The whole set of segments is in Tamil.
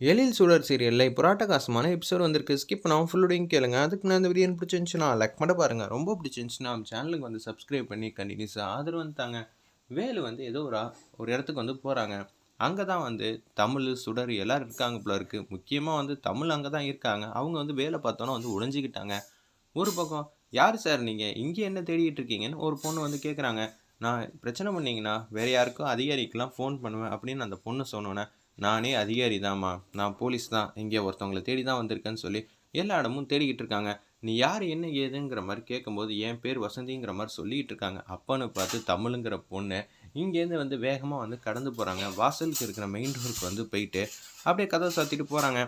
எழில் சுடர் சீரியலில் இப்போ புராட்டகாசமான எபிசோட் வந்திருக்கு. ஸ்கிப் பண்ணாமல் ஃபுல்லோடையும் கேளுங்க. அதுக்கு நான் இந்த வீடியோ பிடிச்சிருந்துச்சுன்னா லைக் பண்ண பாருங்கள் ரொம்ப பிடிச்சிருந்துச்சுன்னா நம்ம சேனலுக்கு வந்து சப்ஸ்கிரைப் பண்ணி கண்டினியூஸாக ஆதரவு வந்துட்டாங்க வேலு வந்து ஏதோ ஒரு ஒரு இடத்துக்கு வந்து போகிறாங்க அங்கே தான் வந்து தமிழ் சுடர் எல்லோரும் இருக்காங்க போல இருக்குது முக்கியமாக வந்து தமிழ் அங்கே தான் இருக்காங்க. அவங்க வந்து வேலை பார்த்தோன்னா வந்து உடைஞ்சிக்கிட்டாங்க. ஒரு பக்கம் யார் சார் நீங்கள் இங்கே என்ன தேடிட்டு இருக்கீங்கன்னு ஒரு பொண்ணு வந்து கேட்குறாங்க நான் பிரச்சனை பண்ணிங்கன்னா வேறு யாருக்கும் அதிகாரிக்கெலாம் ஃபோன் பண்ணுவேன் அப்படின்னு அந்த பொண்ணு சொன்னோன்னே நானே அதிகாரி தாம்மா நான் போலீஸ் தான். இங்கே ஒருத்தவங்களை தேடி தான் வந்திருக்கேன்னு சொல்லி எல்லா இடமும் தேடிக்கிட்டு இருக்காங்க. நீ யார் என்ன ஏதுங்கிற மாதிரி கேட்கும்போது என் பேர் வசந்திங்கிற மாதிரி சொல்லிக்கிட்டு இருக்காங்க. அப்பன்னு பார்த்து தமிழுங்கிற பொண்ணு இங்கேருந்து வந்து வேகமாக வந்து கடந்து போகிறாங்க வாசலுக்கு இருக்கிற மெயின் டோருக்கு வந்து போயிட்டு அப்படியே கதவை சாத்திட்டு போகிறாங்க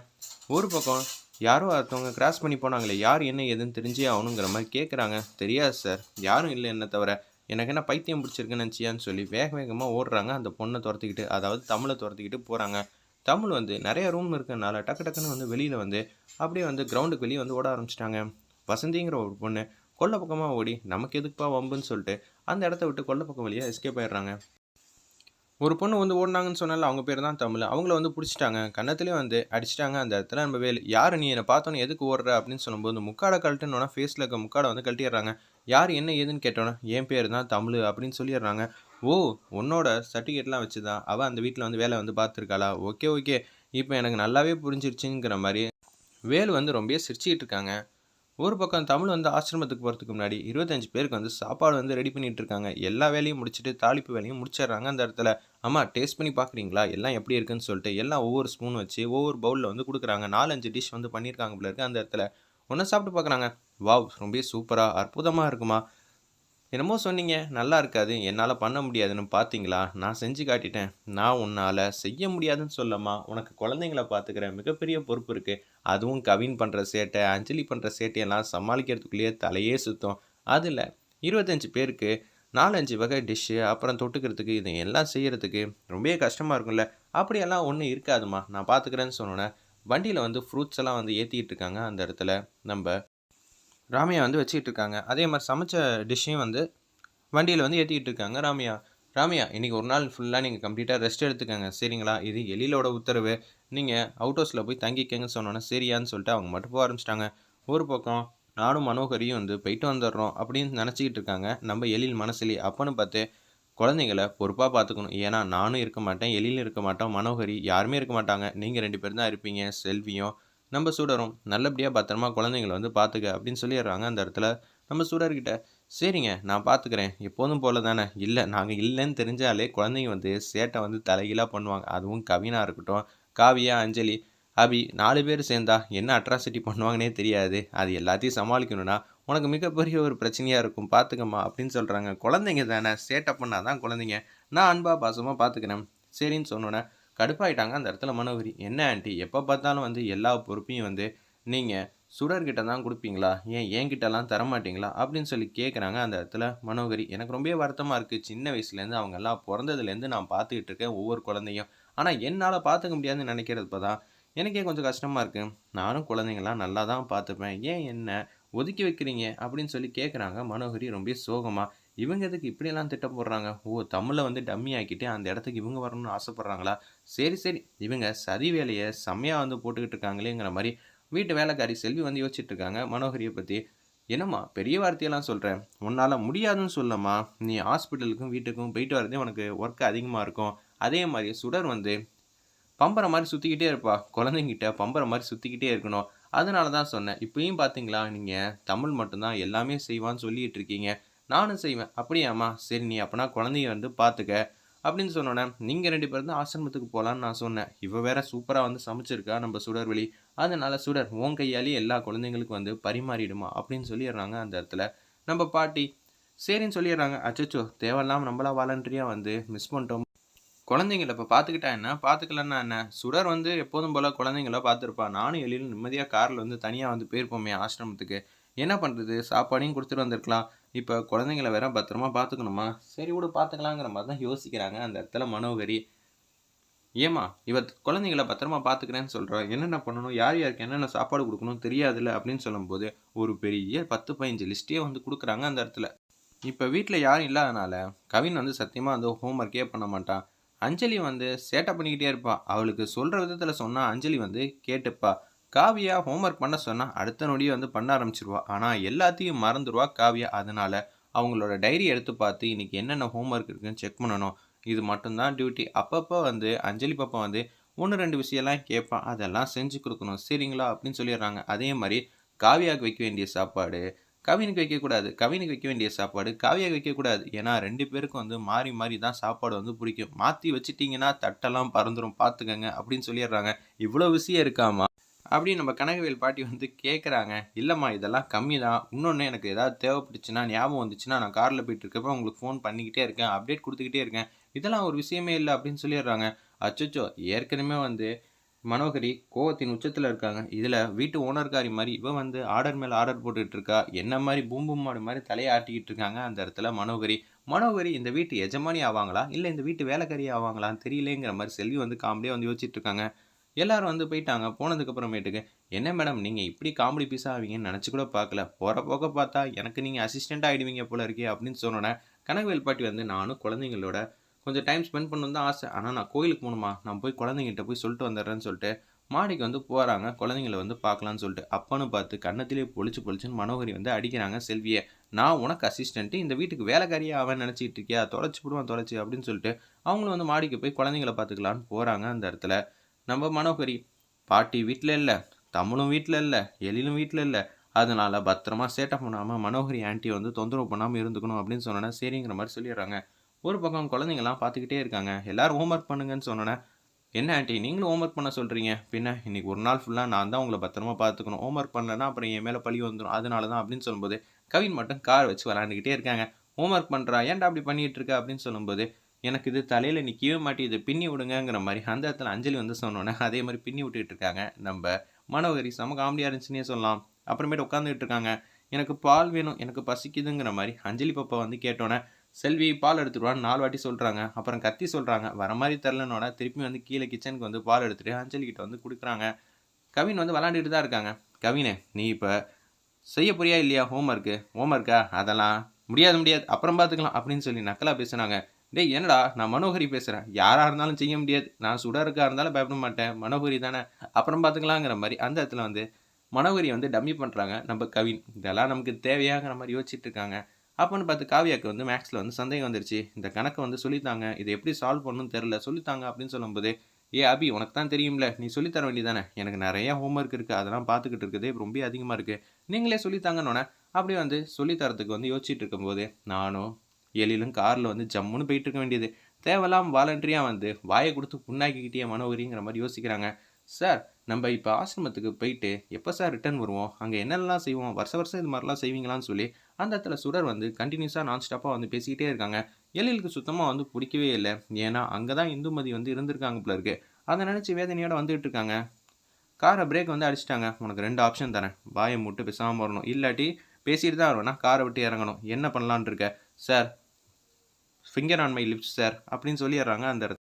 ஒரு பக்கம் யாரோ ஒருத்தவங்க கிராஸ் பண்ணி போனாங்களே யார் என்ன ஏதுன்னு தெரிஞ்சே ஆகணுங்கிற மாதிரி கேட்குறாங்க தெரியாது சார் யாரும் இல்லை என்ன தவிர. எனக்கு என்ன பைத்தியம் பிடிச்சிருக்குன்னு நினச்சியான்னு சொல்லி வேக வேகமாக ஓடுறாங்க. அந்த பொண்ணை துரத்திக்கிட்டு அதாவது தமிழை துரத்திக்கிட்டு போகிறாங்க தமிழ் வந்து நிறைய ரூம் இருக்கிறதுனால டக்கு டக்குன்னு வந்து வெளியில் வந்து அப்படியே வந்து கிரவுண்டுக்கு வெளியே வந்து ஓட ஆரம்பிச்சிட்டாங்க. வசந்திங்கிற ஒரு பொண்ணு கொல்லை பக்கமாக ஓடி நமக்கு எதுக்குப்பா வம்புன்னு சொல்லிட்டு அந்த இடத்த விட்டு கொல்ல பக்கம் வழியாக எஸ்கேப் ஆயிடுறாங்க. ஒரு பொண்ணு வந்து ஓடினாங்கன்னு சொன்னால அவங்க பேர் தான் தமிழ். அவங்கள வந்து பிடிச்சிட்டாங்க. கன்னத்துலேயே வந்து அடிச்சிட்டாங்க. அந்த இடத்துல நம்ம வேலு யார் நீ என்னை பார்த்தோன்னே எதுக்கு ஓடுற? அப்படின்னு சொல்லும்போது முக்காடை கழட்டுன்னு ஃபேஸில் இருக்க முக்காடை வந்து கழட்டிடுறாங்க. யார் என்ன ஏதுன்னு கேட்டோன்னே என் பேர் தான் தமிழ் அப்படின்னு சொல்லிடுறாங்க. ஓ உன்னோட சர்டிஃபிகேட்லாம் வச்சு தான் அவள் அந்த வீட்டில் வந்து வேலை வந்து பார்த்துருக்காளா? Okay okay. இப்போ எனக்கு நல்லாவே புரிஞ்சிருச்சுங்கிற மாதிரி. வேலு வந்து ரொம்ப சிரிச்சுக்கிட்டு இருக்காங்க. ஒரு பக்கம் தமிழ் வந்து ஆசிரமத்துக்கு போகிறதுக்கு முன்னாடி இருபத்தஞ்சு பேருக்கு வந்து சாப்பாடு வந்து ரெடி பண்ணிட்டு இருக்காங்க. எல்லா வேலையும் முடிச்சுட்டு தாளிப்பு வேலையும் முடிச்சிடுறாங்க அந்த இடத்துல. அம்மா டேஸ்ட் பண்ணி பார்க்குறீங்களா? எல்லாம் எப்படி இருக்குன்னு சொல்லிட்டு எல்லாம் ஒவ்வொரு ஸ்பூன் வச்சு ஒவ்வொரு பவுலில் வந்து கொடுக்குறாங்க. நாலஞ்சு டிஷ் வந்து பண்ணியிருக்காங்க போல அந்த இடத்துல. ஒன்றா சாப்பிட்டு பார்க்குறாங்க. வாவ் ரொம்ப சூப்பராக அற்புதமாக இருக்குமா? என்னமோ சொன்னீங்க நல்லா இருக்காது என்னால் பண்ண முடியாதுன்னு பார்த்தீங்களா நான் செஞ்சு காட்டிட்டேன். நான் உன்னால் செய்ய முடியாதுன்னு சொல்லம்மா. உனக்கு குழந்தைங்கள பார்த்துக்கிற மிகப்பெரிய பொறுப்பு இருக்குது அதுவும் கவின் பண்ணுற சேட்டை அஞ்சலி பண்ணுற சேட்டையெல்லாம் சமாளிக்கிறதுக்குள்ளேயே தலையே சுத்தம். அதில் இருபத்தஞ்சி பேருக்கு நாலஞ்சு வகை டிஷ்ஷு அப்புறம் தொட்டுக்கிறதுக்கு இதை எல்லாம் செய்கிறதுக்கு ரொம்பவே கஷ்டமாக இருக்கும்ல. அப்படியெல்லாம் ஒன்றும் இருக்காதுமா நான் பார்த்துக்கிறேன்னு சொன்னோன்னே வண்டியில் வந்து ஃப்ரூட்ஸ் எல்லாம் வந்து ஏற்றிக்கிட்டு இருக்காங்க. அந்த இடத்துல நம்ம ராமையா வந்து வச்சுக்கிட்டு இருக்காங்க அதே மாதிரி சமைச்ச டிஷ்ஷையும் வந்து வண்டியில் வந்து ஏற்றிக்கிட்டு இருக்காங்க ராமையா. ராமையா இன்றைக்கி ஒரு நாள் ஃபுல்லாக நீங்கள் கம்ப்ளீட்டாக ரெஸ்ட் எடுத்துக்கோங்க. சரிங்களா? இது எலியிலோட உத்தரவு. நீங்கள் அவுட் ஹவுஸில் போய் தங்கிக்கங்கன்னு சொன்னோன்னே சரியான்னு சொல்லிட்டு அவங்க மட்டும் போக ஆரம்பிச்சிட்டாங்க. ஒரு பக்கம் நானும் மனோகரியும் வந்து போயிட்டு வந்துடுறோம் அப்படின்னு நினச்சிக்கிட்டு இருக்காங்க. நம்ம எழில் மனசுலி அப்போன்னு பார்த்து குழந்தைங்கள பொறுப்பாக பார்த்துக்கணும். ஏன்னா நானும் இருக்க மாட்டேன் எழிலும் இருக்க மாட்டோம் மனோகரி யாருமே இருக்க மாட்டாங்க. நீங்கள் ரெண்டு பேரும் தான் இருப்பீங்க செல்வியும் நம்ம சூடரும். நல்லபடியாக பத்திரமா குழந்தைங்கள வந்து பார்த்துக்க அப்படின்னு சொல்லிடுறாங்க அந்த இடத்துல நம்ம சூடர்கிட்ட. சரிங்க நான் பார்த்துக்கிறேன் எப்போதும் போல தானே இல்லை நாங்கள் இல்லைன்னு தெரிஞ்சாலே குழந்தைங்க வந்து சேட்டை வந்து தலைகீழாக பண்ணுவாங்க. அதுவும் கவினாக இருக்கட்டும் காவியா அஞ்சலி அபி நாலு பேர் சேர்ந்தா என்ன அட்ராசிட்டி பண்ணுவாங்கன்னே தெரியாது. அது எல்லாத்தையும் சமாளிக்கணும்னா உனக்கு மிகப்பெரிய ஒரு பிரச்சனையாக இருக்கும். பார்த்துக்கம்மா அப்படின்னு சொல்கிறாங்க குழந்தைங்க தானே? சேட்டை பண்ணால் தான் குழந்தைங்க. நான் அன்பா பாசமாக பார்த்துக்கிறேன் சரின்னு சொன்னோன்னே கடுப்பாயிட்டாங்க அந்த இடத்துல மனோகரி. என்ன ஆண்டி? எப்போ பார்த்தாலும் வந்து எல்லா பொறுப்பையும் வந்து நீங்கள் சுடர்கிட்ட தான் கொடுப்பீங்களா? ஏன் என்கிட்டலாம் தர மாட்டீங்களா அப்படின்னு சொல்லி கேட்குறாங்க அந்த இடத்துல மனோகரி. எனக்கு ரொம்பவே வருத்தமாக இருக்குது சின்ன வயசுலேருந்து அவங்க எல்லாம் பிறந்ததுலேருந்து நான் பார்த்துக்கிட்டு இருக்கேன் ஒவ்வொரு குழந்தையும். ஆனால் என்னால் பார்த்துக்க முடியாதுன்னு நினைக்கிறப்ப தான் எனக்கே கொஞ்சம் கஷ்டமாக இருக்குது நானும் குழந்தைங்களாம் நல்லா தான் பார்த்துப்பேன். ஏன் என்ன? ஒதுக்கி வைக்கிறீங்க? அப்படின்னு சொல்லி கேட்குறாங்க மனோகரி ரொம்ப சோகமாக இவங்க எதுக்கு இப்படியெல்லாம் திட்டம் போடுறாங்க ஓ தமிழை வந்து டம்மி ஆக்கிட்டு அந்த இடத்துக்கு இவங்க வரணும்னு ஆசைப்பட்றாங்களா? சரி சரி. இவங்க சதி வேலையை செம்மையாக வந்து போட்டுக்கிட்டு இருக்காங்களேங்கிற மாதிரி வீட்டு வேலைக்காரி செல்வி வந்து யோசிச்சுட்டு இருக்காங்க. மனோகரியை பற்றி என்னம்மா பெரிய வார்த்தையெல்லாம் சொல்கிறேன் உன்னால் முடியாதுன்னு சொல்லம்மா. நீ ஹாஸ்பிட்டலுக்கும் வீட்டுக்கும் போயிட்டு வரதே உனக்கு ஒர்க் அதிகமாக இருக்கும். அதே மாதிரி சுடர் வந்து பம்பரை மாதிரி சுற்றிக்கிட்டே இருப்பா. குழந்தைங்கிட்ட பம்பரை மாதிரி சுற்றிக்கிட்டே இருக்கணும். அதனால தான் சொன்னேன். இப்பயும் பார்த்தீங்களா நீங்கள் தமிழ் மட்டும்தான் எல்லாமே செய்வான்னு சொல்லிகிட்டு இருக்கீங்க. நானும் செய்வேன். அப்படியாம்மா சரி நீ அப்பனா குழந்தைய வந்து பார்த்துக்க அப்படின்னு சொன்னோன்னே நீங்கள் ரெண்டு பேரும் தான் ஆசிரமத்துக்கு போகலான்னு நான் சொன்னேன். இவ வேற சூப்பராக வந்து சமைச்சிருக்கா நம்ம சுடர்வெளி அதனால் சுடர் உன் கையாலேயே எல்லா குழந்தைங்களுக்கும் வந்து பரிமாறிடுமா? அப்படின்னு சொல்லிடுறாங்க அந்த இடத்துல நம்ம பாட்டி. சரின்னு சொல்லிடுறாங்க. அச்சோ தேவையில்லாமல் நம்மளா வாலண்டரியாக வந்து மிஸ் பண்ணிட்டோம். குழந்தைங்கள இப்போ பார்த்துக்கிட்டா என்ன? பார்த்துக்கலன்னா என்ன? சுடர் வந்து எப்போதும் போல் குழந்தைங்கள பார்த்துருப்பா நானும் எழிலும் நிம்மதியாக காரில் வந்து தனியாக வந்து போயிருப்போமே ஆசிரமத்துக்கு. என்ன பண்ணுறது சாப்பாடையும் கொடுத்துட்டு வந்திருக்கலாம். இப்போ குழந்தைங்கள வேற பத்திரமா பார்த்துக்கணுமா சரி விடு பார்த்துக்கலாங்கிற மாதிரி தான் யோசிக்கிறாங்க அந்த இடத்துல மனோகரி. ஏமா இவ குழந்தைங்கள பத்திரமா பார்த்துக்கிறேன்னு சொல்கிறா என்னென்ன பண்ணணும்? யார் யாருக்கு என்னென்ன சாப்பாடு கொடுக்கணும் தெரியாதுல்ல அப்படின்னு சொல்லும்போது ஒரு பெரிய பத்து பதினஞ்சு லிஸ்ட்டே வந்து கொடுக்குறாங்க அந்த இடத்துல. இப்போ வீட்டில் யாரும் இல்லாதனால கவின் வந்து சத்தியமாக வந்து ஹோம்ஒர்க்கே பண்ண மாட்டான். அஞ்சலி வந்து சேட்டை பண்ணிக்கிட்டே இருப்பா. அவளுக்கு சொல்கிற விதத்தில் சொன்னால் அஞ்சலி வந்து கேட்டுப்பா. காவியா ஹோம்ஒர்க் பண்ண சொன்னால் அடுத்த நொடியே வந்து பண்ண ஆரம்பிச்சிருவா. ஆனால் எல்லாத்தையும் மறந்துடுவா காவியா. அதனால் அவங்களோட டைரி எடுத்து பார்த்து இன்றைக்கி என்னென்ன ஹோம்ஒர்க் இருக்குன்னு செக் பண்ணணும். இது மட்டும்தான் டியூட்டி அப்பப்போ வந்து அஞ்சலி பாப்பா வந்து ஒன்று ரெண்டு விஷயம்லாம் கேட்பான் அதெல்லாம் செஞ்சு கொடுக்கணும். சரிங்களா? அப்படின்னு சொல்லிடுறாங்க. அதே மாதிரி காவியாவுக்கு வைக்க வேண்டிய சாப்பாடு கவினுக்கு வைக்கக்கூடாது கவினுக்கு வைக்க வேண்டிய சாப்பாடு காவியாக வைக்கக்கூடாது ஏன்னா ரெண்டு பேருக்கும் வந்து மாறி மாறி தான் சாப்பாடு வந்து பிடிக்கும். மாற்றி வச்சிட்டிங்கன்னா தட்டெல்லாம் பறந்துடும் பார்த்துக்கங்க அப்படின்னு சொல்லிடுறாங்க. இவ்வளோ விஷயம் இருக்காமா? அப்படின்னு நம்ம கனகவேல் பாட்டி வந்து கேட்குறாங்க இல்லைம்மா இதெல்லாம் கம்மி தான் இன்னொன்று எனக்கு ஏதாவது தேவைப்பட்டுச்சுன்னா ஞாபகம் வந்துச்சுன்னா நான் காரில் போயிட்டு இருக்கப்போ உங்களுக்கு ஃபோன் பண்ணிக்கிட்டே இருக்கேன் அப்டேட் கொடுத்துக்கிட்டே இருக்கேன். இதெல்லாம் ஒரு விஷயமே இல்லை அப்படின்னு சொல்லிடுறாங்க. அச்சோச்சோ ஏற்கனவே வந்து மனோகரி கோவத்தின் உச்சத்தில் இருக்காங்க. இதில் வீட்டு ஓனர்காரி மாதிரி இவன் வந்து ஆர்டர் மேலே ஆர்டர் போட்டுட்டு இருக்கா? என்ன மாதிரி பூம்பும் மாடு மாதிரி தலையை ஆட்டிக்கிட்டு இருக்காங்க அந்த இடத்துல மனோகரி. மனோகரி இந்த வீட்டு எஜமானி ஆவாங்களா? இல்லை இந்த வீட்டு வேலைக்காரி ஆவாங்களான்னு தெரியலேங்கிற மாதிரி செல்வி வந்து காமெடியாக வந்து யோசிச்சுட்டு இருக்காங்க. எல்லாரும் வந்து போயிட்டாங்க. போனதுக்கப்புறமேட்டுக்கு என்ன மேடம் நீங்கள் இப்படி காமெடி பீஸ் ஆவீங்கன்னு நினச்சி கூட பார்க்கல. போகிற போக பார்த்தா எனக்கு நீங்கள் அசிஸ்டண்ட் ஆகிடுவீங்க போல இருக்கே அப்படின்னு சொன்னோன்னே கனகவேல் பாட்டி வந்து நானும் குழந்தைங்களோட கொஞ்சம் டைம் ஸ்பெண்ட் பண்ணணும் தான் ஆசை. ஆனால் நான் கோயிலுக்கு போகணுமா? நான் போய் குழந்தைங்கிட்ட போய் சொல்லிட்டு வந்துடுறேன்னு சொல்லிட்டு மாடிக்கு வந்து போகிறாங்க குழந்தைங்கள வந்து பார்க்கலான்னு சொல்லிட்டு அப்பன்னு பார்த்து கண்ணத்திலே பொழிச்சு பொழிச்சுன்னு மனோகரி வந்து அடிக்கிறாங்க செல்வியை. நான் உனக்கு அசிஸ்டண்ட்டு இந்த வீட்டுக்கு வேலைக்காரியே அவன் நினச்சிட்டு இருக்கியா? தொலைச்சி விடுவான் தொலைச்சி அப்படின்னு சொல்லிட்டு அவங்களும் வந்து மாடிக்கு போய் குழந்தைங்கள பார்த்துக்கலான்னு போகிறாங்க அந்த இடத்துல. நம்ம மனோகரி பாட்டி வீட்டில் இல்லை தமிழும் வீட்டில் இல்லை எழிலும் வீட்டில் இல்லை. அதனால் பத்திரமா சேட்டை பண்ணாமல் மனோகரி ஆண்டி வந்து தொந்தரவு பண்ணாமல் இருந்துக்கணும் அப்படின்னு சொன்னோன்னே சரிங்கிற மாதிரி சொல்லிடுறாங்க. ஒரு பக்கம் குழந்தைங்கலாம் பார்த்துக்கிட்டே இருக்காங்க. எல்லாரும் ஹோம்ஒர்க் பண்ணுங்கன்னு சொன்னோன்னே என்ன ஆண்டி நீங்களும் ஹோம்ஒர்க் பண்ண சொல்கிறீங்க பின்ன இன்னைக்கு ஒரு நாள் ஃபுல்லாக நான் தான் உங்களை பத்திரமா பார்த்துக்கணும் ஹோம்ஒர்க் பண்ணலன்னா அப்புறம் என் மேலே பழி வந்துடும் அதனால தான் அப்படின்னு சொல்லும்போது கவின் மட்டும் கார் வச்சு விளாண்டுக்கிட்டே இருக்காங்க. ஹோம்ஒர்க் பண்ணுறா ஏன்டா அப்படி பண்ணிகிட்டு இருக்க? அப்படின்னு சொல்லும்போது எனக்கு இது தலையில் நிற்கவே மாட்டேங்குது பின்னி விடுங்கங்கிற மாதிரி அந்த இடத்துல அஞ்சலி வந்து சொன்னோன்னே அதே மாதிரி பின்னி விட்டுக்கிட்டு இருக்காங்க. நம்ம மனோகரி செம காமெடியாக இருந்துச்சுன்னே சொல்லலாம். அப்புறமேட்டு உட்காந்துக்கிட்டு இருக்காங்க. எனக்கு பால் வேணும் எனக்கு பசிக்குதுங்கிற மாதிரி அஞ்சலி பாப்பா வந்து கேட்டோன்னே செல்வி பால் எடுத்துருவான்னு நாலு வாட்டி சொல்கிறாங்க அப்புறம் கத்தி சொல்கிறாங்க வர மாதிரி தெரிலனோட திருப்பி வந்து கீழே கிச்சனுக்கு வந்து பால் எடுத்துகிட்டு அஞ்சலி கிட்ட வந்து கொடுக்குறாங்க. கவின் வந்து விளாண்டுட்டு தான் இருக்காங்க. கவினே நீ இப்போ செய்ய புரியா இல்லையா? ஹோம்ஒர்க்கு ஹோம்ஒர்க்கா அதெல்லாம் முடியாது முடியாது. அப்புறம் பார்த்துக்கலாம் அப்படின்னு சொல்லி நக்கலாக பேசுனாங்க. டேய் என்னடா? நான் மனோகரி பேசுகிறேன் யாராக இருந்தாலும் செய்ய முடியாது. நான் சுடருக்காக இருந்தாலும் பயப்பட மாட்டேன். மனோகரி தானே? அப்புறம் பார்த்துக்கலாங்கிற மாதிரி அந்த இடத்துல வந்து மனோகரி வந்து டம்மி பண்ணுறாங்க நம்ம கவின். இதெல்லாம் நமக்கு தேவையாங்கிற மாதிரி யோசிச்சுட்டு இருக்காங்க. அப்போன்னு பார்த்து காவியாக்கு வந்து மேக்ஸில் வந்து சந்தேகம் வந்துருச்சு. இந்த கணக்கை வந்து சொல்லித்தாங்க. இதை எப்படி சால்வ் பண்ணணும்னு தெரில சொல்லித்தாங்க அப்படின்னு சொல்லும்போது ஏ அபி உனக்கு தான் தெரியும்ல. நீ சொல்லித்தர வேண்டியதானே எனக்கு நிறைய ஹோம்ஒர்க் இருக்குது அதெல்லாம் பார்த்துக்கிட்டு இருக்குது. ரொம்ப அதிகமாக இருக்குது நீங்களே சொல்லித்தாங்கன்னொன்னே அப்படியே வந்து சொல்லித்தரத்துக்கு வந்து யோசிச்சுட்டு இருக்கும்போது நானும் எழிலும் காரில் வந்து ஜம்முன்னு போயிட்டு இருக்க வேண்டியது. தேவலாம் வாலண்டரியாக வந்து வாயை கொடுத்து புண்ணாக்கிக்கிட்டே மனோகரிங்கிற மாதிரி யோசிக்கிறாங்க. சார் நம்ம இப்போ ஆசிரமத்துக்கு போயிட்டு எப்போ சார் ரிட்டர்ன் வருவோம்? அங்கே என்னெல்லாம் செய்வோம்? வருஷ வருஷம் இது மாதிரிலாம் செய்வீங்களான்னு சொல்லி அந்த இடத்துல சுடர் வந்து கண்டினியூஸாக நான் ஸ்டாப்பாக வந்து பேசிக்கிட்டே இருக்காங்க. எழிலுக்கு சுத்தமாக வந்து பிடிக்கவே இல்லை. ஏன்னா அங்கே தான் இந்துமதி வந்து இருந்திருக்காங்க போல இருக்கு. அதை நினச்சி வேதனையோடு வந்துகிட்டு இருக்காங்க. காரை பிரேக் வந்து அடிச்சிட்டாங்க. உனக்கு ரெண்டு ஆப்ஷன் தரேன். வாயை மூட்டு பேசாமல் வரணும். இல்லாட்டி பேசிட்டு தான் வருவேன்னா காரை விட்டு இறங்கணும். என்ன பண்ணலான்னு இருக்க? Sir finger on my lips sir அப்படின்னு சொல்லிடுறாங்க அந்த இடத்துல.